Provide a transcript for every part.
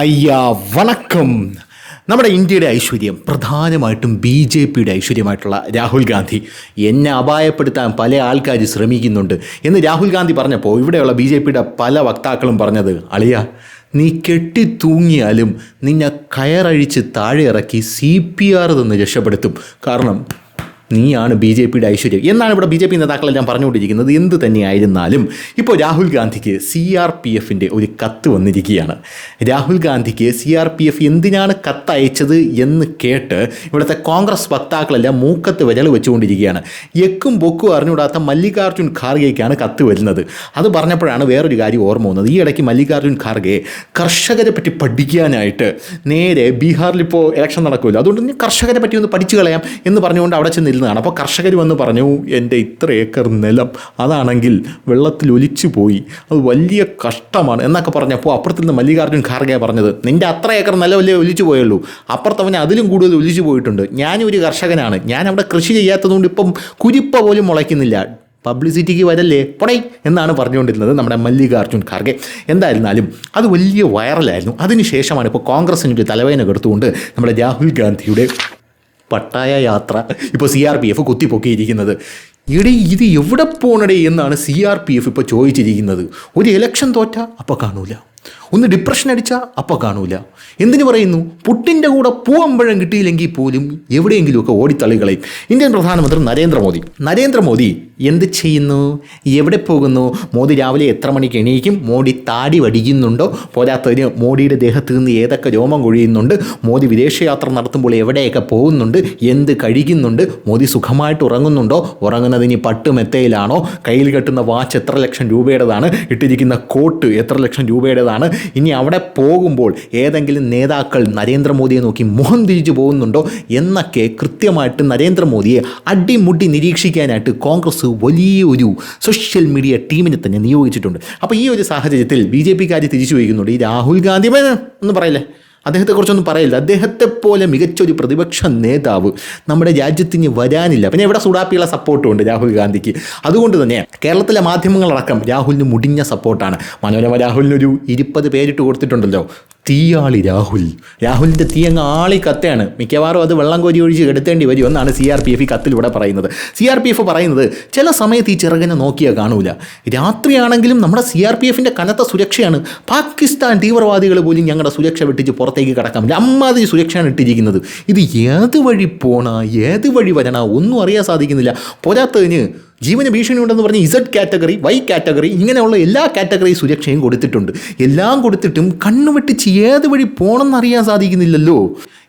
അയ്യാ വണക്കം. നമ്മുടെ ഇന്ത്യയുടെ ഐശ്വര്യം പ്രധാനമായിട്ടും ബി ജെ പിയുടെ ഐശ്വര്യമായിട്ടുള്ള രാഹുൽ ഗാന്ധി. എന്നെ അപായപ്പെടുത്താൻ പല ആൾക്കാർ ശ്രമിക്കുന്നുണ്ട്. എന്ന് രാഹുൽ ഗാന്ധി പറഞ്ഞപ്പോൾ ഇവിടെയുള്ള ബി ജെ പിയുടെ പല വക്താക്കളും പറഞ്ഞത് അളിയ നീ കെട്ടി തൂങ്ങിയാലും നിന്നെ കയറഴിച്ച് താഴെ ഇറക്കി സി പി ആർ തന്ന് രക്ഷപ്പെടുത്തും. കാരണം നീയാണ് ബി ജെ പിയുടെ ഐശ്വര്യം. എന്നാണ് ഇവിടെ ബി ജെ പി നേതാക്കളെല്ലാം പറഞ്ഞുകൊണ്ടിരിക്കുന്നത്. എന്ത് തന്നെയായിരുന്നാലും ഇപ്പോൾ രാഹുൽ ഗാന്ധിക്ക് സി ആർ പി എഫിന്റെ ഒരു കത്ത് വന്നിരിക്കുകയാണ്. രാഹുൽ ഗാന്ധിക്ക് സി ആർ പി എഫ് എന്തിനാണ് കത്ത് അയച്ചത് എന്ന് കേട്ട് ഇവിടുത്തെ കോൺഗ്രസ് വക്താക്കളെല്ലാം മൂക്കത്ത് വിരൽ വെച്ചുകൊണ്ടിരിക്കുകയാണ്. എക്കും പൊക്കും അറിഞ്ഞുകൂടാത്ത മല്ലികാർജുൻ ഖാർഗെക്കാണ് കത്ത് വരുന്നത്. അത് പറഞ്ഞപ്പോഴാണ് വേറൊരു കാര്യം ഓർമ്മ വന്നത്. ഈ ഇടയ്ക്ക് മല്ലികാർജുൻ ഖാർഗെ കർഷകരെ പറ്റി പഠിക്കാനായിട്ട് നേരെ ബീഹാറിൽ ഇപ്പോൾ ഇലക്ഷൻ നടക്കുമല്ലോ. അതുകൊണ്ട് കർഷകരെ പറ്റി ഒന്ന് പഠിച്ചു കളയാം എന്ന് പറഞ്ഞുകൊണ്ട് അവിടെ ചെന്ന് ഇരുന്നതാണ് അപ്പോൾ കർഷകർ വന്ന് പറഞ്ഞു എന്റെ ഇത്ര ഏക്കർ നിലം അതാണെങ്കിൽ വെള്ളത്തിൽ ഒലിച്ചു പോയി. അത് വലിയ കഷ്ടമാണ്. എന്നൊക്കെ പറഞ്ഞപ്പോൾ അപ്പുറത്തിൽ നിന്ന് മല്ലികാർജുൻ ഖാർഗെ പറഞ്ഞത് നിന്റെ അത്ര ഏക്കർ നിലമല്ലേ ഒലിച്ചു പോയുള്ളൂ. അപ്പുറത്തവന് അതിലും കൂടുതൽ ഒലിച്ചു പോയിട്ടുണ്ട്. ഞാനും ഒരു കർഷകനാണ്. ഞാൻ അവിടെ കൃഷി ചെയ്യാത്തതുകൊണ്ട് ഇപ്പം കുരിപ്പ പോലും മുളയ്ക്കുന്നില്ല. പബ്ലിസിറ്റിക്ക് വരല്ലേ? പൊടൈ എന്നാണ് പറഞ്ഞുകൊണ്ടിരുന്നത് നമ്മുടെ മല്ലികാർജുൻ ഖാർഗെ. എന്തായിരുന്നാലും അത് വലിയ വൈറലായിരുന്നു. അതിനുശേഷമാണ് ഇപ്പോൾ കോൺഗ്രസിന്റെ തലവേദന കെടുത്തുകൊണ്ട് നമ്മുടെ രാഹുൽ ഗാന്ധിയുടെ പട്ടായ യാത്ര. ഇപ്പോൾ സി ആർ പി എഫ് കുത്തിപ്പൊക്കിയിരിക്കുന്നത്. ഇടി ഇത് എവിടെ പോണടേ എന്നാണ് സി ആർ പി എഫ് ഇപ്പോൾ ചോദിച്ചിരിക്കുന്നത്. ഒരു ഇലക്ഷൻ തോറ്റ അപ്പോൾ കാണൂല. ഒന്ന് ഡിപ്രഷൻ അടിച്ചാൽ അപ്പോൾ കാണൂല. എന്തിനു പറയുന്നു? പുട്ടിന്റെ കൂടെ പൂവമ്പഴം കിട്ടിയില്ലെങ്കിൽ പോലും എവിടെയെങ്കിലുമൊക്കെ ഓടിത്തള്ളികളെയും ഇന്ത്യൻ പ്രധാനമന്ത്രി നരേന്ദ്രമോദി നരേന്ദ്രമോദി എന്ത് ചെയ്യുന്നു? എവിടെ പോകുന്നു? മോദി രാവിലെ എത്ര മണിക്ക് എണീക്കും? മോദി താടി വടിക്കുന്നുണ്ടോ പോരാത്തതിന് മോദിയുടെ ദേഹത്ത് നിന്ന് ഏതൊക്കെ രോമം കൊഴിയുന്നുണ്ട്? മോദി വിദേശയാത്ര നടത്തുമ്പോൾ എവിടെയൊക്കെ പോകുന്നുണ്ട്? എന്ത് കഴിക്കുന്നുണ്ട്? മോദി സുഖമായിട്ട് ഉറങ്ങുന്നുണ്ടോ? ഉറങ്ങുന്നതിന് പട്ട് മെത്തയിലാണോ കയ്യിൽ കെട്ടുന്ന വാച്ച് എത്ര ലക്ഷം രൂപയുടേതാണ്? ഇട്ടിരിക്കുന്ന കോട്ട് എത്ര ലക്ഷം രൂപയുടേതാണ്? ഇനി അവിടെ പോകുമ്പോൾ ഏതെങ്കിലും നേതാക്കൾ നരേന്ദ്രമോദിയെ നോക്കി മുഖം തിരിച്ചു പോകുന്നുണ്ടോ എന്നൊക്കെ കൃത്യമായിട്ട് നരേന്ദ്രമോദിയെ അടിമുടി നിരീക്ഷിക്കാനായിട്ട് കോൺഗ്രസ് വലിയൊരു സോഷ്യൽ മീഡിയ ടീമിനെ തന്നെ നിയോഗിച്ചിട്ടുണ്ട്. അപ്പോൾ ഈ ഒരു സാഹചര്യത്തിൽ ബി ജെ പിക്കാർ തിരിച്ചു വയ്ക്കുന്നുണ്ട്. ഈ രാഹുൽ ഗാന്ധി ഒന്നും പറയില്ലേ? അദ്ദേഹത്തെക്കുറിച്ചൊന്നും പറയില്ല. അദ്ദേഹത്തെ പോലെ മികച്ചൊരു പ്രതിപക്ഷ നേതാവ് നമ്മുടെ രാജ്യത്തിന് വരാനില്ല. പിന്നെ ഇവിടെ സുഡാപ്പിയുള്ള സപ്പോർട്ടും ഉണ്ട് രാഹുൽ ഗാന്ധിക്ക്. അതുകൊണ്ട് തന്നെ കേരളത്തിലെ മാധ്യമങ്ങളടക്കം രാഹുലിന് മുടിഞ്ഞ സപ്പോർട്ടാണ്. മനോരമ രാഹുലിനൊരു ഇരുപത് പേരിട്ട് കൊടുത്തിട്ടുണ്ടല്ലോ. തീയാളി രാഹുൽ. രാഹുലിന്റെ തീ അങ്ങ് ആളി കത്തയാണ്. മിക്കവാറും അത് വെള്ളം കോരി ഒഴിച്ച് കെടുത്തേണ്ടി വരും എന്നാണ് സി ആർ പി എഫ് കത്തിലൂടെ പറയുന്നത്. സി ആർ പി എഫ് പറയുന്നത് ചില സമയത്ത് ഈ ചെറുകനെ നോക്കിയാൽ കാണൂല. രാത്രിയാണെങ്കിലും നമ്മുടെ സി ആർ പി എഫിന്റെ കനത്ത സുരക്ഷയാണ്. പാകിസ്ഥാൻ തീവ്രവാദികൾ പോലും ഞങ്ങളുടെ സുരക്ഷ വിട്ടിച്ച് പുറത്തേക്ക് കിടക്കാം. അമ്മാതിരി സുരക്ഷയാണ് ഇട്ടിരിക്കുന്നത്. ഇത് ഏത് വഴി പോണ? ഏത് വഴി വരണ? ഒന്നും അറിയാൻ സാധിക്കുന്നില്ല. പോരാത്തതിന് ജീവന ഭീഷണി ഉണ്ടെന്ന് പറഞ്ഞ് ഇസഡ് കാറ്റഗറി വൈ കാറ്റഗറി ഇങ്ങനെയുള്ള എല്ലാ കാറ്റഗറി സുരക്ഷയും കൊടുത്തിട്ടുണ്ട്. എല്ലാം കൊടുത്തിട്ടും കണ്ണുവെട്ടിച്ച് ഏത് വഴി പോകണമെന്ന് അറിയാൻ സാധിക്കുന്നില്ലല്ലോ.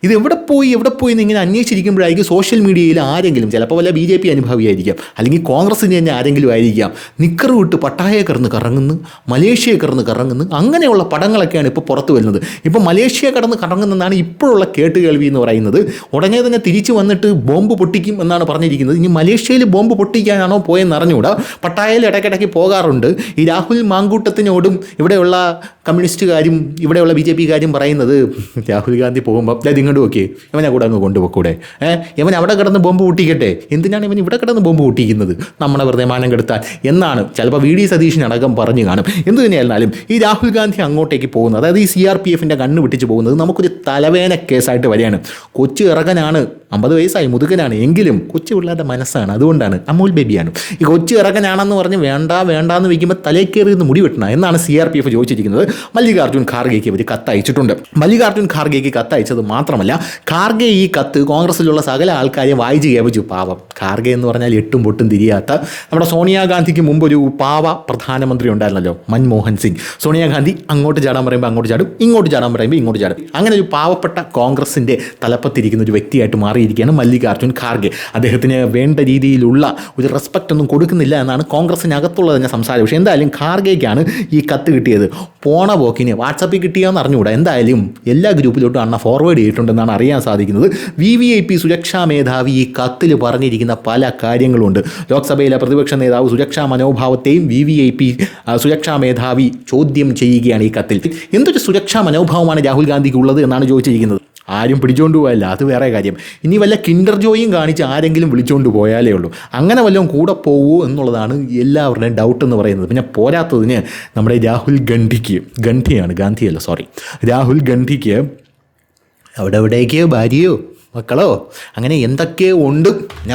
ഇത് എവിടെ പോയി എവിടെ പോയി എന്ന് ഇങ്ങനെ അന്വേഷിച്ചിരിക്കുമ്പോഴായിരിക്കും സോഷ്യൽ മീഡിയയിൽ ആരെങ്കിലും ചിലപ്പോൾ വല്ല ബി ജെ പി അനുഭാവിയായിരിക്കാം അല്ലെങ്കിൽ കോൺഗ്രസിന് തന്നെ ആരെങ്കിലും ആയിരിക്കാം നിക്കർ വിട്ട് പട്ടായ കിടന്ന് കറങ്ങുന്നു മലേഷ്യ കിടന്ന് കറങ്ങുന്നു അങ്ങനെയുള്ള പടങ്ങളൊക്കെയാണ് ഇപ്പോൾ പുറത്തു വരുന്നത്. ഇപ്പോൾ മലേഷ്യ കടന്ന് കറങ്ങുന്നതാണ് ഇപ്പോഴുള്ള കേട്ടുകേൾവി എന്ന് പറയുന്നത്. ഉടനെ തന്നെ തിരിച്ചു വന്നിട്ട് ബോംബ് പൊട്ടിക്കും എന്നാണ് പറഞ്ഞിരിക്കുന്നത്. ഇനി മലേഷ്യയിൽ ബോംബ് പൊട്ടിക്കാനാണോ പോയെന്ന് അറിഞ്ഞുകൂടാ. പട്ടായയിൽ ഇടയ്ക്കിടയ്ക്ക് പോകാറുണ്ട്. ഈ രാഹുൽ മാങ്കൂട്ടത്തിനോടും ഇവിടെയുള്ള കമ്മ്യൂണിസ്റ്റുകാരും ഇവിടെയുള്ള ബി ജെ പിക്കാരും പറയുന്നത് രാഹുൽ ഗാന്ധി പോകുമ്പോൾ ഇങ്ങോട്ട് നോക്കി ഇവനെ കൂടെ അങ്ങ് കൊണ്ടുപോക്കൂടെ. ഏഹ് ഇവൻ അവിടെ കിടന്ന് ബോംബ് പൊട്ടിക്കട്ടെ. എന്തിനാണ് ഇവൻ ഇവിടെ കിടന്ന് ബോംബ് പൊട്ടിക്കുന്നത് നമ്മളെ വെറുതെ മാനം കെടുത്താൻ. എന്നാണ് ചിലപ്പോൾ വി ഡി സതീഷിനടക്കം പറഞ്ഞു കാണും. എന്ത് തന്നെയായിരുന്നാലും ഈ രാഹുൽ ഗാന്ധി അങ്ങോട്ടേക്ക് പോകുന്നത് അതായത് ഈ സി ആർ പി എഫിന്റെ കണ്ണ് വിട്ടിച്ച് പോകുന്നത് നമുക്കൊരു തലവേന കേസായിട്ട് വരികയാണ്. കൊച്ചു ഇറങ്ങനാണ് അമ്പത് വയസ്സായി മുതുകനാണ്. എങ്കിലും കൊച്ചു പിള്ളേരുടെ മനസ്സാണ്. അതുകൊണ്ടാണ് അമൂൽ ബേബിയാണ്. ഈ കൊച്ചു ഇറങ്ങനാണെന്ന് പറഞ്ഞ് വേണ്ട വേണ്ട എന്ന് വയ്ക്കുമ്പോൾ തലേ കയറി നിന്ന് മുടി വെട്ടണം എന്നാണ് സി ആർ പി എഫ് ചോദിച്ചിരിക്കുന്നത്. മല്ലികാർജുൻ ഖാർഗെയ്ക്ക് കത്ത് കത്തയച്ചിട്ടുണ്ട് മല്ലികാർജുൻ ഖാർഗെക്ക് കത്തയച്ചത് മാത്രമല്ല ഖാർഗെ ഈ കത്ത് കോൺഗ്രസിലുള്ള സകല ആൾക്കാരെ വായിച്ച് കേൾപ്പിച്ചു. പാവം. ഖാർഗെ എന്ന് പറഞ്ഞാൽ എട്ടും പൊട്ടും തിരിയാത്ത നമ്മുടെ സോണിയാഗാന്ധിക്ക് മുമ്പ് ഒരു പാവ പ്രധാനമന്ത്രി ഉണ്ടായിരുന്നല്ലോ മൻമോഹൻ സിംഗ്. സോണിയാഗാന്ധി അങ്ങോട്ട് ചാടാൻ പറയുമ്പോൾ അങ്ങോട്ട് ചാടും ഇങ്ങോട്ട് ചാടാൻ പറയുമ്പോൾ ഇങ്ങോട്ട് ചാടും. അങ്ങനെ ഒരു പാവപ്പെട്ട കോൺഗ്രസിന്റെ തലപ്പത്തിരിക്കുന്ന ഒരു വ്യക്തിയായിട്ട് മാറിയിരിക്കുകയാണ് മല്ലികാർജുൻ ഖാർഗെ. അദ്ദേഹത്തിന് വേണ്ട രീതിയിലുള്ള ഒരു റെസ്പെക്റ്റ് ഒന്നും കൊടുക്കുന്നില്ല എന്നാണ് കോൺഗ്രസിനകത്തുള്ള തന്നെ സംസാരം പക്ഷേ എന്തായാലും ഖാർഗെക്കാണ് ഈ കത്ത് കിട്ടിയത്. പോണ പോക്കിന് വാട്സപ്പിൽ കിട്ടിയോന്ന് അറിഞ്ഞുകൂടാ. എന്തായാലും എല്ലാ ഗ്രൂപ്പിലോട്ടും അണ്ണ ഫോർവേഡ് ചെയ്തിട്ടുണ്ടെന്നാണ് അറിയാൻ സാധിക്കുന്നത്. വി വി ഐ പി സുരക്ഷാ മേധാവി ഈ കത്തിൽ പറഞ്ഞിരിക്കുന്ന പല കാര്യങ്ങളുണ്ട്. ലോക്സഭയിലെ പ്രതിപക്ഷ നേതാവ് സുരക്ഷാ മനോഭാവത്തെയും വി വി ഐ പി സുരക്ഷാ മേധാവി ചോദ്യം ചെയ്യുകയാണ് ഈ കത്തിൽ. എന്തൊരു സുരക്ഷാ മനോഭാവമാണ് രാഹുൽ ഗാന്ധിക്ക് ഉള്ളത് എന്നാണ് ചോദിച്ചിരിക്കുന്നത്? ആരും പിടിച്ചോണ്ട് പോയല്ല അത് വേറെ കാര്യം. ഇനി വല്ല കിൻഡർ ജോയും കാണിച്ച് ആരെങ്കിലും വിളിച്ചുകൊണ്ട് പോയാലേ ഉള്ളൂ. അങ്ങനെ വല്ലതും കൂടെ പോകുമോ എന്നുള്ളതാണ് എല്ലാവരുടെയും ഡൗട്ട് എന്ന് പറയുന്നത്. പിന്നെ പോരാത്തതിന് നമ്മുടെ രാഹുൽ ഗണ്ഡിക്ക് ഗന്ധിയാണ് ഗാന്ധിയല്ല സോറി രാഹുൽ ഗണ്ഡിക്ക് അവിടെ എവിടേക്ക് ഭാര്യയോ? മക്കളോ അങ്ങനെ എന്തൊക്കെ ഉണ്ട്?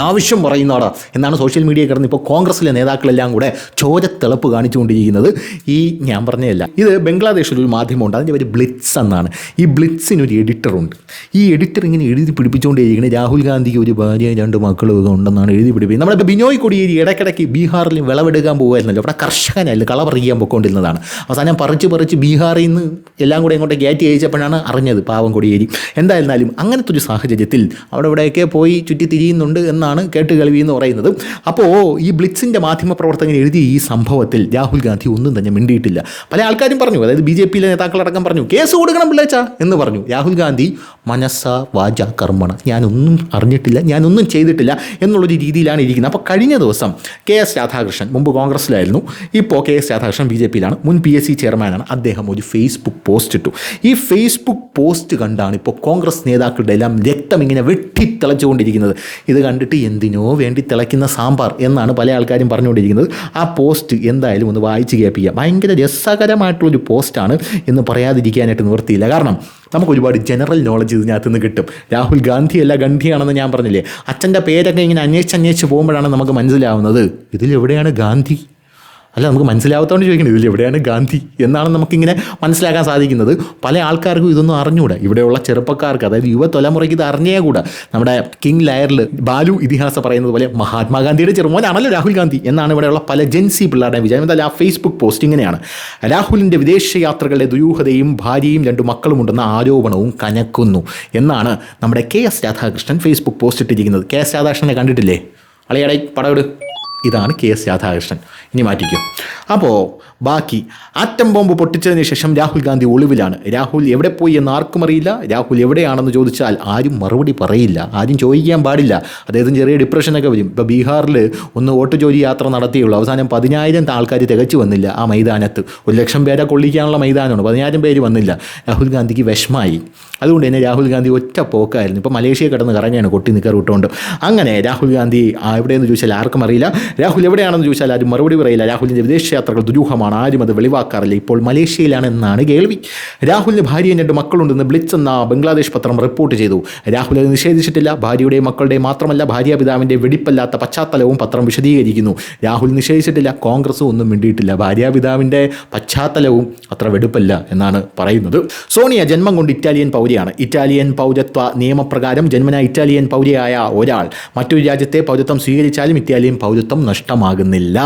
ആവശ്യം പറയുന്നതാടാ. എന്നാണ് സോഷ്യൽ മീഡിയ കിടന്ന് ഇപ്പോൾ കോൺഗ്രസിലെ നേതാക്കളെല്ലാം കൂടെ ചോരത്തിളപ്പ് കാണിച്ചുകൊണ്ടിരിക്കുന്നത്. ഈ ഞാൻ പറഞ്ഞതല്ല ഇത് ബംഗ്ലാദേശിൽ ഒരു മാധ്യമമുണ്ട്. അതിന്റെ പേര് ബ്ലിറ്റ്സ് എന്നാണ്. ഈ ബ്ലിറ്റ്സിനൊരു എഡിറ്ററുണ്ട് ഈ എഡിറ്റർ ഇങ്ങനെ എഴുതി പിടിപ്പിച്ചുകൊണ്ടിരിക്കുന്നത് രാഹുൽ ഗാന്ധിക്ക് ഒരു ഭാര്യയും രണ്ട് മക്കളും ഒക്കെ ഉണ്ടെന്നാണ് എഴുതി പിടിപ്പിക്കുന്നത്. നമ്മുടെ ബിനോയ് കൊടിയേരി ഇടയ്ക്കിടയ്ക്ക് ബീഹാറിൽ വിളവെടുക്കാൻ പോകുമായിരുന്നല്ലോ അവിടെ കർഷകനല്ല കള പറിക്കാൻ പൊക്കൊണ്ടിരുന്നതാണ് അവസാനം പറിച്ച് പറിച്ച് ബീഹാറിൽ നിന്ന് എല്ലാം കൂടെ ഇങ്ങോട്ട് കയറ്റി അയച്ചപ്പോഴാണ് അറിഞ്ഞത് പാവം കൊടിയേരി. എന്തായിരുന്നാലും അങ്ങനത്തെ ഒരു സാഹചര്യത്തിൽ അവിടെ ഇവിടെയൊക്കെ പോയി ചുറ്റി തിരിയുന്നുണ്ട് എന്നാണ് കേട്ട് കേൾവി എന്ന് പറയുന്നത്. അപ്പോൾ ഈ ബ്ലിറ്റ്സിന്റെ മാധ്യമപ്രവർത്തകൻ എഴുതിയ ഈ സംഭവത്തിൽ രാഹുൽ ഗാന്ധി ഒന്നും തന്നെ മിണ്ടിയിട്ടില്ല. പല ആൾക്കാരും പറഞ്ഞു അതായത് ബി ജെ പിയിലെ നേതാക്കളടക്കം പറഞ്ഞു കേസ് കൊടുക്കണം പിള്ളേച്ച എന്ന് പറഞ്ഞു. രാഹുൽ ഗാന്ധി മനസ്സ വാച കർമ്മണ ഞാനൊന്നും അറിഞ്ഞിട്ടില്ല ഞാനൊന്നും ചെയ്തിട്ടില്ല എന്നുള്ളൊരു രീതിയിലാണ് ഇരിക്കുന്നത്. അപ്പോൾ കഴിഞ്ഞ ദിവസം കെ എസ് രാധാകൃഷ്ണൻ മുമ്പ് കോൺഗ്രസ്സിലായിരുന്നു ഇപ്പോൾ K S Radhakrishnan B J പിയിലാണ് മുൻ പി എസ് സി ചെയർമാനാണ്. അദ്ദേഹം ഒരു ഫേസ്ബുക്ക് പോസ്റ്റ് ഇട്ടു. ഈ ഫേസ്ബുക്ക് പോസ്റ്റ് കണ്ടാണ് ഇപ്പോൾ കോൺഗ്രസ് നേതാക്കളുടെ എല്ലാം രക്തം ഇങ്ങനെ വെട്ടി തിളച്ചുകൊണ്ടിരിക്കുന്നത് ഇത് കണ്ടിട്ട് എന്തിനോ വേണ്ടി തിളയ്ക്കുന്ന സാമ്പാർ എന്നാണ് പല ആൾക്കാരും പറഞ്ഞുകൊണ്ടിരിക്കുന്നത്. ആ പോസ്റ്റ് എന്തായാലും ഒന്ന് വായിച്ച് കേൾപ്പിക്കുക ഭയങ്കര രസകരമായിട്ടുള്ളൊരു പോസ്റ്റാണ് എന്ന് പറയാതിരിക്കാനായിട്ട് നിവൃത്തിയില്ല. കാരണം നമുക്ക് ഒരുപാട് ജനറൽ നോളജ് ഇതിനകത്ത് നിന്ന് കിട്ടും. രാഹുൽ ഗാന്ധി അല്ല ഗാന്ധിയാണെന്ന് ഞാൻ പറഞ്ഞില്ലേ? അച്ഛന്റെ പേരൊക്കെ ഇങ്ങനെ അന്വേഷിച്ച് അന്വേഷിച്ച് പോകുമ്പോഴാണ് നമുക്ക് മനസ്സിലാവുന്നത്. ഇതിലെവിടെയാണ് ഗാന്ധി? അല്ല നമുക്ക് മനസ്സിലാവാത്തതുകൊണ്ട് ചോദിക്കുന്നത് ഇതിൽ എവിടെയാണ് ഗാന്ധി എന്നാണ് നമുക്കിങ്ങനെ മനസ്സിലാക്കാൻ സാധിക്കുന്നത്. പല ആൾക്കാർക്കും ഇതൊന്നും അറിഞ്ഞുകൂടാ ഇവിടെയുള്ള ചെറുപ്പക്കാർക്ക് അതായത് യുവതലമുറയ്ക്ക് ഇത് അറിഞ്ഞേ കൂടാ. നമ്മുടെ കിങ് ലയറിൽ ബാലു ഇതിഹാസം പറയുന്നത് പോലെ മഹാത്മാഗാന്ധിയുടെ ചെറുമോനാണല്ലോ രാഹുൽ ഗാന്ധി എന്നാണ് ഇവിടെയുള്ള പല ജെൻസി പിള്ളേരുടെ വിചാരം. എന്തായാലും ആ ഫേസ്ബുക്ക് പോസ്റ്റ് ഇങ്ങനെയാണ്. രാഹുലിന്റെ വിദേശ യാത്രകളുടെ ദുരൂഹതയും ഭാര്യയും രണ്ടു മക്കളുമുണ്ടെന്ന ആരോപണവും കനക്കുന്നു എന്നാണ് നമ്മുടെ K S Radhakrishnan Facebook post ഇട്ടിരിക്കുന്നത്. കെ എസ് രാധാകൃഷ്ണനെ കണ്ടിട്ടില്ലേ? അളിയടേ പടവിട് ഇതാണ് കെ എസ് രാധാകൃഷ്ണൻ. ഇനി മാറ്റിക്കും. അപ്പോൾ ബാക്കി ആറ്റം ബോംബ് പൊട്ടിച്ചതിന് ശേഷം രാഹുൽ ഗാന്ധി ഒളിവിലാണ്. രാഹുൽ എവിടെ പോയി എന്ന് ആർക്കും അറിയില്ല. രാഹുൽ എവിടെയാണെന്ന് ചോദിച്ചാൽ ആരും മറുപടി പറയില്ല. ആരും ചോദിക്കാൻ പാടില്ല. അദ്ദേഹത്തിന് ചെറിയ ഡിപ്രഷനൊക്കെ വരും. ഇപ്പോൾ ബീഹാറിൽ ഒന്ന് വോട്ട് ജോലി യാത്ര നടത്തിയുള്ളൂ. അവസാനം പതിനായിരം ആൾക്കാർ തികച്ചു വന്നില്ല ആ മൈതാനത്ത്. ഒരു ലക്ഷം പേരെ കൊള്ളിക്കാനുള്ള മൈതാനമാണ്. പതിനായിരം പേര് വന്നില്ല. രാഹുൽ ഗാന്ധിക്ക് വിഷമായി. അതുകൊണ്ട് തന്നെ രാഹുൽ ഗാന്ധി ഒറ്റ പോക്കായിരുന്നു. ഇപ്പോൾ മലേഷ്യ കിടന്ന് കറങ്ങിയാണ് കൊട്ടി നിക്കർ വിട്ടുകൊണ്ട് അങ്ങനെ രാഹുൽ ഗാന്ധി എവിടെയെന്ന് ചോദിച്ചാൽ ആർക്കും അറിയില്ല. രാഹുൽ എവിടെയാണെന്ന് ചോദിച്ചാൽ ആരും മറുപടി പറയില്ല രാഹുലിന്റെ വിദേശയാത്രകൾ ദുരൂഹമാണ്. ആരും അത് വെളിവാക്കാറില്ല. ഇപ്പോൾ മലേഷ്യയിലാണ് എന്നാണ് കേൾവി. രാഹുലിന് ഭാര്യയും രണ്ട് മക്കളുണ്ടെന്ന് ബ്ലിറ്റ്സ് എന്ന ബംഗ്ലാദേശ് പത്രം റിപ്പോർട്ട് ചെയ്തു. രാഹുൽ അത് നിഷേധിച്ചിട്ടില്ല. ഭാര്യയുടെയും മക്കളുടെയും മാത്രമല്ല ഭാര്യാപിതാവിന്റെ വെടിപ്പല്ലാത്ത പശ്ചാത്തലവും പത്രം വിശദീകരിക്കുന്നു. രാഹുൽ നിഷേധിച്ചിട്ടില്ല. കോൺഗ്രസും ഒന്നും മിണ്ടിയിട്ടില്ല. ഭാര്യാപിതാവിന്റെ പശ്ചാത്തലവും അത്ര വെടുപ്പല്ല എന്നാണ് പറയുന്നത്. സോണിയ ജന്മം കൊണ്ട് ഇറ്റാലിയൻ പൗരയാണ്. ഇറ്റാലിയൻ പൗരത്വ നിയമപ്രകാരം ജന്മന ഇറ്റാലിയൻ പൗരയായ ഒരാൾ. മറ്റൊരു രാജ്യത്തെ പൗരത്വം സ്വീകരിച്ചാലും ഇറ്റാലിയൻ പൗരത്വം നഷ്ടമാകുന്നില്ല.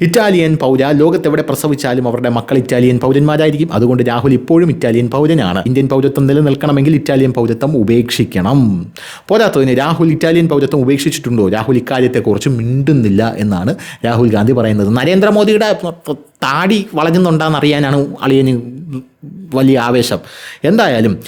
ഇറ്റാലിയൻ പൗര ലോകത്തെവിടെ പ്രസവിച്ചാലും അവരുടെ മക്കൾ ഇറ്റാലിയൻ പൗരന്മാരായിരിക്കും. അതുകൊണ്ട് രാഹുൽ ഇപ്പോഴും ഇറ്റാലിയൻ പൗരനാണ്. ഇന്ത്യൻ പൗരത്വം നിലനിൽക്കണമെങ്കിൽ ഇറ്റാലിയൻ പൗരത്വം ഉപേക്ഷിക്കണം. പോരാത്തതിന് രാഹുൽ ഇറ്റാലിയൻ പൗരത്വം ഉപേക്ഷിച്ചിട്ടുണ്ടോ? രാഹുൽ ഇക്കാര്യത്തെക്കുറിച്ച് മിണ്ടുന്നില്ല എന്നാണ് രാഹുൽ ഗാന്ധി പറയുന്നത്. നരേന്ദ്രമോദിയുടെ താടി വളഞ്ഞുന്നുണ്ടാന്ന് അറിയാനാണ് അളിയന് വലിയ ആവേശം. എന്തായാലും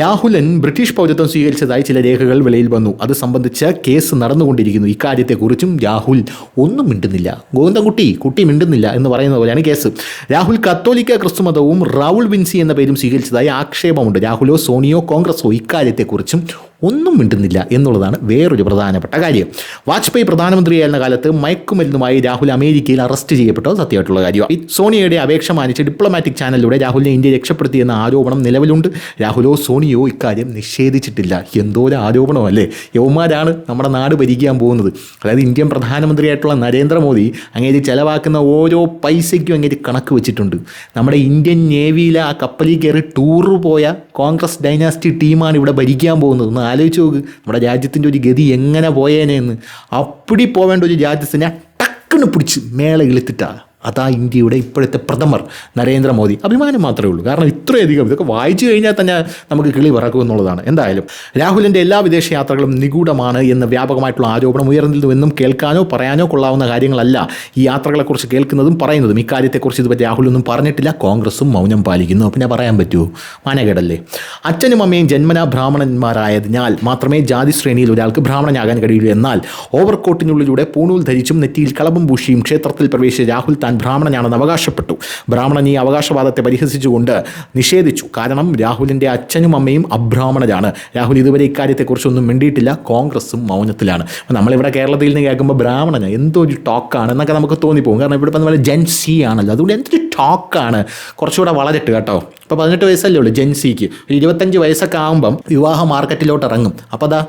രാഹുലൻ ബ്രിട്ടീഷ് പൗരത്വം സ്വീകരിച്ചതായി ചില രേഖകൾ വെളിയിൽ വന്നു. അത് സംബന്ധിച്ച കേസ് നടന്നുകൊണ്ടിരിക്കുന്നു. ഇക്കാര്യത്തെക്കുറിച്ചും രാഹുൽ ഒന്നും മിണ്ടുന്നില്ല. ഗോവിന്ദൻകുട്ടി കുട്ടി മിണ്ടുന്നില്ല എന്ന് പറയുന്ന പോലെയാണ് കേസ്. രാഹുൽ കത്തോലിക്ക ക്രിസ്തുമതവും റാവുൾ വിൻസി എന്ന പേരും സ്വീകരിച്ചതായി ആക്ഷേപമുണ്ട്. രാഹുലോ സോണിയോ കോൺഗ്രസോ ഇക്കാര്യത്തെക്കുറിച്ചും ഒന്നും മിണ്ടുന്നില്ല എന്നുള്ളതാണ് വേറൊരു പ്രധാനപ്പെട്ട കാര്യം. വാജ്പേയി പ്രധാനമന്ത്രിയായിരുന്ന കാലത്ത് മയക്കുമരുന്നുമായി രാഹുൽ അമേരിക്കയിൽ അറസ്റ്റ് ചെയ്യപ്പെട്ടത് സത്യമായിട്ടുള്ള കാര്യമാണ്. ഈ സോണിയയുടെ അപേക്ഷ മാനിച്ച് ഡിപ്ലോമാറ്റിക് ചാനലിലൂടെ രാഹുലിനെ ഇന്ത്യ രക്ഷപ്പെടുത്തിയെന്ന ആരോപണം നിലവിലുണ്ട്. രാഹുലോ സോണിയോ ഇക്കാര്യം നിഷേധിച്ചിട്ടില്ല. എന്തോ ഒരു ആരോപണമല്ലേ? യവന്മാരാണ് നമ്മുടെ നാട് ഭരിക്കാൻ പോകുന്നത്. അതായത് ഇന്ത്യൻ പ്രധാനമന്ത്രിയായിട്ടുള്ള നരേന്ദ്രമോദി അങ്ങേര് ചെലവാക്കുന്ന ഓരോ പൈസയ്ക്കും അങ്ങേര് കണക്ക് വെച്ചിട്ടുണ്ട്. നമ്മുടെ ഇന്ത്യൻ നേവിയിലെ ആ കപ്പലിൽ കയറി ടൂറ് പോയ കോൺഗ്രസ് ഡൈനാസ്റ്റി ടീമാണ് ഇവിടെ ഭരിക്കാൻ പോകുന്നത്. ആലോചിച്ച് നോക്ക്. നമ്മുടെ രാജ്യത്തിന്റെ ഒരു ഗതി എങ്ങനെ പോയേനെ എന്ന്. അപ്പടി പോവേണ്ട ഒരു രാജ്യത്തിനെ ടക്കിന് പിടിച്ച് മേളെ ഇളുത്തിട്ടാ അതാ ഇന്ത്യയുടെ ഇപ്പോഴത്തെ പ്രഥമർ നരേന്ദ്രമോദി. അഭിമാനം മാത്രമേ ഉള്ളൂ. കാരണം ഇത്രയധികം ഇതൊക്കെ വായിച്ചു കഴിഞ്ഞാൽ തന്നെ നമുക്ക് കിളി പറക്കും എന്നുള്ളതാണ്. എന്തായാലും രാഹുലിന്റെ എല്ലാ വിദേശ യാത്രകളും നിഗൂഢമാണ് എന്ന് വ്യാപകമായിട്ടുള്ള ആരോപണം ഉയർന്നിരുന്നുവെന്നും കേൾക്കാനോ പറയാനോ കൊള്ളാവുന്ന കാര്യങ്ങളല്ല ഈ യാത്രകളെക്കുറിച്ച് കേൾക്കുന്നതും പറയുന്നതും. ഇക്കാര്യത്തെക്കുറിച്ച് ഇതുവരെ രാഹുലൊന്നും പറഞ്ഞിട്ടില്ല. കോൺഗ്രസും മൗനം പാലിക്കുന്നു. പിന്നെ പറയാൻ പറ്റൂ. മാനകേടല്ലേ അച്ഛനും അമ്മയും ജന്മനാ ബ്രാഹ്മണന്മാരായതിനാൽ മാത്രമേ ജാതി ശ്രേണിയിൽ ഒരാൾക്ക് ബ്രാഹ്മണനാകാൻ കഴിയൂ. എന്നാൽ ഓവർകോട്ടിനുള്ളിലൂടെ പൂണൂൽ ധരിച്ചും നെറ്റിയിൽ കളവും പൂശിയും ക്ഷേത്രത്തിൽ പ്രവേശിച്ച രാഹുൽ താൻ ബ്രാഹ്മണനാണെന്ന് അവകാശപ്പെട്ടു. ബ്രാഹ്മണൻ ഈ അവകാശവാദത്തെ പരിഹസിച്ചുകൊണ്ട് നിഷേധിച്ചു. കാരണം രാഹുലിന്റെ അച്ഛനും അമ്മയും അബ്രാഹ്മണരാണ്. രാഹുൽ ഇതുവരെ ഇക്കാര്യത്തെക്കുറിച്ചൊന്നും മിണ്ടിയിട്ടില്ല. കോൺഗ്രസും മൗനത്തിലാണ്. നമ്മളിവിടെ കേരളത്തിൽ നിന്ന് കേൾക്കുമ്പോൾ ബ്രാഹ്മണന് എന്തോ ഒരു ടോക്കാണ് എന്നൊക്കെ നമുക്ക് തോന്നിപ്പോകും. കാരണം ഇവിടെ ഇപ്പം നമ്മൾ ജെൻസി ആണല്ലോ. അതുകൊണ്ട് എന്തൊരു ടോക്കാണ്. കുറച്ചുകൂടെ വളരട്ട് കേട്ടോ. ഇപ്പോൾ പതിനെട്ട് വയസ്സല്ലേ ഉള്ളൂ ജെൻസിക്ക് ഇരുപത്തഞ്ച് വയസ്സൊക്കെ ആകുമ്പം വിവാഹ മാർക്കറ്റിലോട്ട് ഇറങ്ങും. അപ്പോൾ അതാ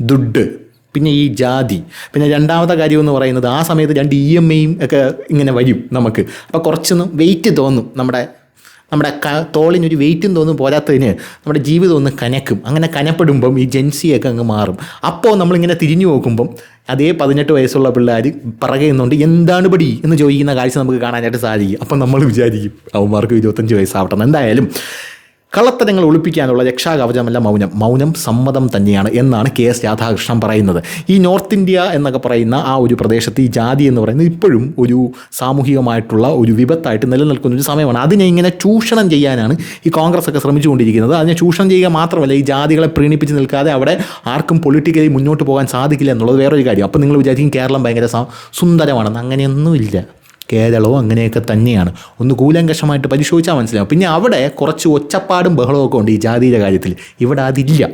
ദുഡ് പിന്നെ ഈ ജാതി പിന്നെ രണ്ടാമത്തെ കാര്യം എന്ന് പറയുന്നത് ആ സമയത്ത് രണ്ട് ഇ എം ഐയും ഒക്കെ ഇങ്ങനെ വരും നമുക്ക്. അപ്പോൾ കുറച്ചൊന്നും വെയിറ്റ് തോന്നും നമ്മുടെ നമ്മുടെ ക തോളിനൊരു വെയിറ്റും തോന്നും പോരാത്തതിന് നമ്മുടെ ജീവിതം ഒന്ന് കനക്കും. അങ്ങനെ കനപ്പെടുമ്പം ഈ ജെൻസിയൊക്കെ അങ്ങ് മാറും. അപ്പോൾ നമ്മളിങ്ങനെ തിരിഞ്ഞു നോക്കുമ്പം അതേ പതിനെട്ട് വയസ്സുള്ള പിള്ളേർ പിറകെ നിന്നുകൊണ്ട് എന്താണ് പടി? എന്ന് ചോദിക്കുന്ന കാഴ്ച നമുക്ക് കാണാനായിട്ട് സാധിക്കും. അപ്പം നമ്മൾ വിചാരിക്കും അവന്മാർക്ക് ഇരുപത്തഞ്ച് വയസ്സാവട്ടെ. എന്തായാലും കള്ളത്തരങ്ങൾ ഒളിപ്പിക്കാനുള്ള രക്ഷാകവചമല്ല മൗനം. മൗനം സമ്മതം തന്നെയാണ് എന്നാണ് കെ എസ് രാധാകൃഷ്ണൻ പറയുന്നത്. ഈ നോർത്ത് ഇന്ത്യ എന്നൊക്കെ പറയുന്ന ആ ഒരു പ്രദേശത്ത് ഈ ജാതി എന്ന് പറയുന്നത് ഇപ്പോഴും ഒരു സാമൂഹികമായിട്ടുള്ള ഒരു വിപത്തായിട്ട് നിലനിൽക്കുന്ന ഒരു സമയമാണ്. അതിനെ ഇങ്ങനെ ചൂഷണം ചെയ്യാനാണ് ഈ കോൺഗ്രസ് ഒക്കെ ശ്രമിച്ചുകൊണ്ടിരിക്കുന്നത്. അതിനെ ചൂഷണം ചെയ്യുക മാത്രമല്ല ഈ ജാതികളെ പ്രീണിപ്പിച്ച് നിൽക്കാതെ അവിടെ ആർക്കും പൊളിറ്റിക്കലി മുന്നോട്ട് പോകാൻ സാധിക്കില്ല എന്നുള്ളത് വേറൊരു കാര്യം. അപ്പോൾ നിങ്ങൾ വിചാരിക്കും കേരളം ഭയങ്കര സുന്ദരമാണെന്ന്. അങ്ങനെയൊന്നുമില്ല. കേരളവും അങ്ങനെയൊക്കെ തന്നെയാണ്. ഒന്ന് കൂലങ്കഷമായിട്ട് പരിശോധിച്ചാൽ മനസ്സിലാവും. പിന്നെ അവിടെ കുറച്ച് ഒച്ചപ്പാടും ബഹളവും ഉണ്ട് ഈ ജാതിയുടെ കാര്യത്തിൽ. ഇവിടെ അതില്ല.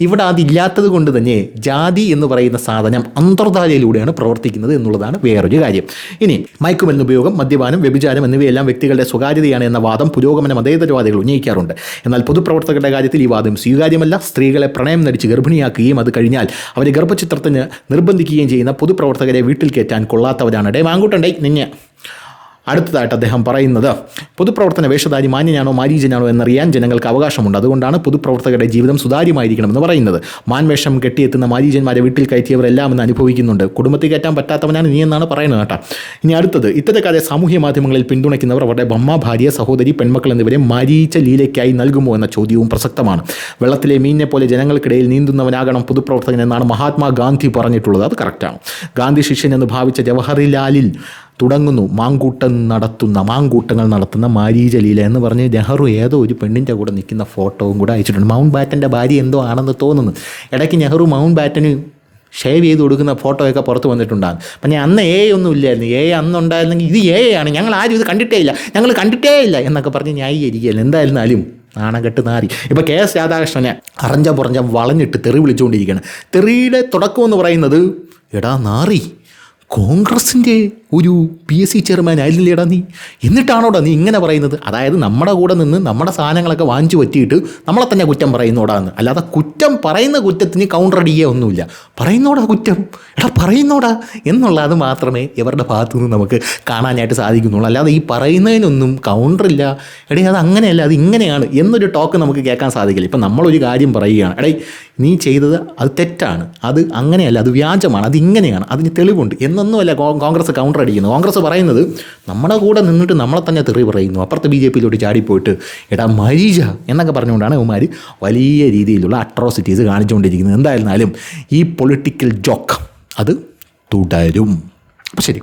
ഇവിടെ അതില്ലാത്തത് കൊണ്ട് തന്നെ ജാതി എന്ന് പറയുന്ന സാധനം അന്തർധാരയിലൂടെയാണ് പ്രവർത്തിക്കുന്നത് എന്നുള്ളതാണ് വേറൊരു കാര്യം. ഇനി മയക്കുമരുന്ന് ഉപയോഗം മദ്യപാനം വ്യഭിചാരം എന്നിവയെല്ലാം വ്യക്തികളുടെ സ്വകാര്യതയാണ് എന്ന വാദം പുരോഗമന മതേതരവാദികൾ ഉന്നയിക്കാറുണ്ട്. എന്നാൽ പൊതുപ്രവർത്തകരുടെ കാര്യത്തിൽ ഈ വാദം സ്വീകാര്യമല്ല. സ്ത്രീകളെ പ്രണയം നടിച്ച് ഗർഭിണിയാക്കുകയും അത് കഴിഞ്ഞാൽ അവരെ ഗർഭചിത്രത്തിന് നിർബന്ധിക്കുകയും ചെയ്യുന്ന പൊതുപ്രവർത്തകരെ വീട്ടിൽ കയറ്റാൻ കൊള്ളാത്തവരാണ്. ഡേ വാങ്ങൂട്ടണ്ടേ നിന്നെ. അടുത്തതായിട്ട് അദ്ദേഹം പറയുന്നത് പൊതുപ്രവർത്തന വേഷധാരി മാന്യനാണോ മാരീജനാണോ എന്നറിയാൻ ജനങ്ങൾക്ക് അവകാശമുണ്ട്. അതുകൊണ്ടാണ് പൊതുപ്രവർത്തകരുടെ ജീവിതം സുതാര്യമായിരിക്കണമെന്ന് പറയുന്നത്. മാൻവേഷം കെട്ടിയെത്തുന്ന മാരീജന്മാരെ വീട്ടിൽ കയറ്റിയവരെല്ലാം ഇന്ന് അനുഭവിക്കുന്നുണ്ട്. കുടുംബത്തിൽ കയറ്റാൻ പറ്റാത്തവനാണ് നീ എന്നാണ് പറയുന്നത് കേട്ടോ. ഇനി അടുത്തത് ഇത്തരക്കാരെ സാമൂഹ്യ മാധ്യമങ്ങളിൽ പിന്തുണയ്ക്കുന്നവർ അവരുടെ ബമ്മ ഭാര്യ സഹോദരി പെൺമക്കൾ എന്നിവരെ മാരീച്ച ലീലയ്ക്കായി നൽകുമോ എന്ന ചോദ്യവും പ്രസക്തമാണ്. വെള്ളത്തിലെ മീനിനെ പോലെ ജനങ്ങൾക്കിടയിൽ നീന്തുന്നവനാകണം പൊതുപ്രവർത്തകൻ എന്നാണ് മഹാത്മാഗാന്ധി പറഞ്ഞിട്ടുള്ളത്. അത് കറക്റ്റാണ് ഗാന്ധി ശിഷ്യൻ എന്ന് ഭാവിച്ച ജവഹർലാലിൽ തുടങ്ങുന്നു. മാങ്കൂട്ടം നടത്തുന്ന മാങ്കൂട്ടങ്ങൾ നടത്തുന്ന മാരീജലീല എന്ന് പറഞ്ഞ് നെഹ്റു ഏതോ ഒരു പെണ്ണിന്റെ കൂടെ നിൽക്കുന്ന ഫോട്ടോയും കൂടെ അയച്ചിട്ടുണ്ട്. മൗണ്ട് ബാറ്റന്റെ ഭാര്യ എന്തോ ആണെന്ന് തോന്നുന്നു. ഇടയ്ക്ക് നെഹ്റു മൗണ്ട് ബാറ്റന് ഷേവ് ചെയ്ത് കൊടുക്കുന്ന ഫോട്ടോയൊക്കെ പുറത്ത് വന്നിട്ടുണ്ടാകും അപ്പം ഞാൻ അന്ന് എ ഒന്നും ഇല്ലായിരുന്നു. എ അന്നുണ്ടായിരുന്നെങ്കിൽ ഇത് എ ആണ്. ഞങ്ങൾ ആരും ഇത് കണ്ടിട്ടേ ഇല്ല. ഞങ്ങൾ കണ്ടിട്ടേ ഇല്ല എന്നൊക്കെ പറഞ്ഞ് ന്യായീകരിക്കുകയല്ല എന്തായിരുന്നാലും നാണകെട്ട് നാരി ഇപ്പോൾ കെ എസ് രാധാകൃഷ്ണനെ അറഞ്ഞ പുറഞ്ഞ വളഞ്ഞിട്ട് തെറി വിളിച്ചുകൊണ്ടിരിക്കുകയാണ്. തെറിയുടെ തുടക്കം എന്ന് പറയുന്നത് എടാ നാറി കോൺഗ്രസിന്റെ ഒരു പി എസ് സി ചെയർമാൻ ആയിരുന്നില്ലേടാ നീ? എന്നിട്ടാണോടാ നീ ഇങ്ങനെ പറയുന്നത്? അതായത് നമ്മുടെ കൂടെ നിന്ന് നമ്മുടെ സാധനങ്ങളൊക്കെ വാങ്ങിച്ചു പറ്റിയിട്ട് നമ്മളെ തന്നെ കുറ്റം പറയുന്നോടാ എന്ന്. അല്ലാതെ കുറ്റം പറയുന്ന കുറ്റത്തിന് കൗണ്ടർ അടിയേ ഒന്നുമില്ല. പറയുന്നോടാ കുറ്റം. എടാ പറയുന്നോടാ എന്നുള്ളത് മാത്രമേ ഇവരുടെ ഭാഗത്തു നിന്ന് നമുക്ക് കാണാനായിട്ട് സാധിക്കുന്നുള്ളൂ. അല്ലാതെ ഈ പറയുന്നതിനൊന്നും കൗണ്ടറില്ല എടേ അത് അങ്ങനെയല്ല അത് ഇങ്ങനെയാണ് എന്നൊരു ടോക്ക് നമുക്ക് കേൾക്കാൻ സാധിക്കില്ല. ഇപ്പം നമ്മളൊരു കാര്യം പറയുകയാണ്. എടേ നീ ചെയ്തത് അത് തെറ്റാണ്. അത് അങ്ങനെയല്ല അത് വ്യാജമാണ് അത് ഇങ്ങനെയാണ് അതിന് തെളിവുണ്ട്. എന്നൊന്നുമല്ല കോൺഗ്രസ് കൗണ്ടർ അടിക്കുന്നത് കോൺഗ്രസ് പറയുന്നത് നമ്മുടെ കൂടെ നിന്നിട്ട് നമ്മളെ തന്നെ തെറി പറയുന്നു. അപ്പുറത്തെ ബി ജെ പിയിലോട്ട് ചാടിപ്പോയിട്ട് എടാ മരീജ എന്നൊക്കെ പറഞ്ഞുകൊണ്ടാണ് ഇവന്മാർ വലിയ രീതിയിലുള്ള അട്രോസിറ്റീസ് കാണിച്ചുകൊണ്ടിരിക്കുന്നത്. എന്തായിരുന്നാലും ഈ പൊളിറ്റിക്കൽ ജോക്ക് അത് തുടരും. ശരി.